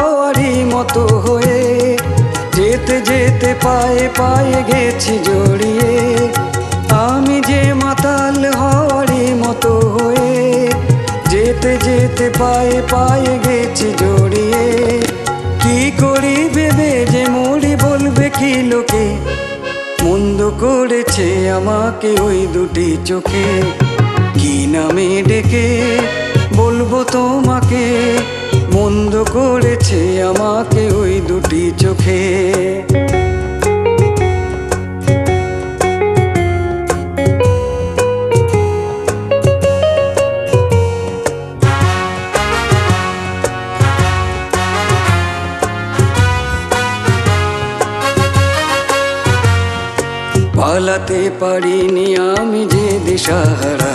যাওয়ারই মতো হয়ে যেতে যেতে পায়ে পায়ে গেছি জড়িয়ে। আমি যে মাতাল হওয়ারই মতো হয়ে যেতে যেতে পায়ে পায়ে গেছি জড়িয়ে। কি করি ভেবে যে মরি বলবে কি লোকে? মন্দ করেছে আমাকে ওই দুটি চোখে। কি নামে ডেকে বলব তোমাকে? মন্দ করেছে আমাকে ওই দুটি চোখে। পালাতে পারিনি আমি যে দিশাহারা।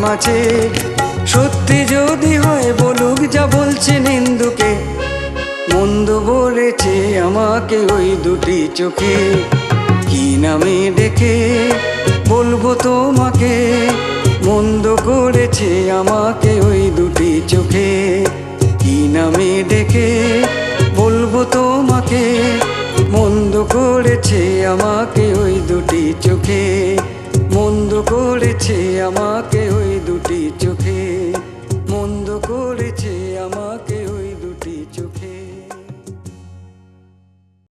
প্রেম আছে সত্যি যদি হয় বলুক যা বলছে নিন্দুকে, মন্দ বলেছে আমাকে ওই দুটি চোখে। কি নামে ডেকে বলব তোমাকে, মন্দ করেছে আমাকে ওই দুটি চোখে। কি নামে ডেকে বলব তোমাকে, মন্দ করেছে আমাকে ওই বলেছে আমাকে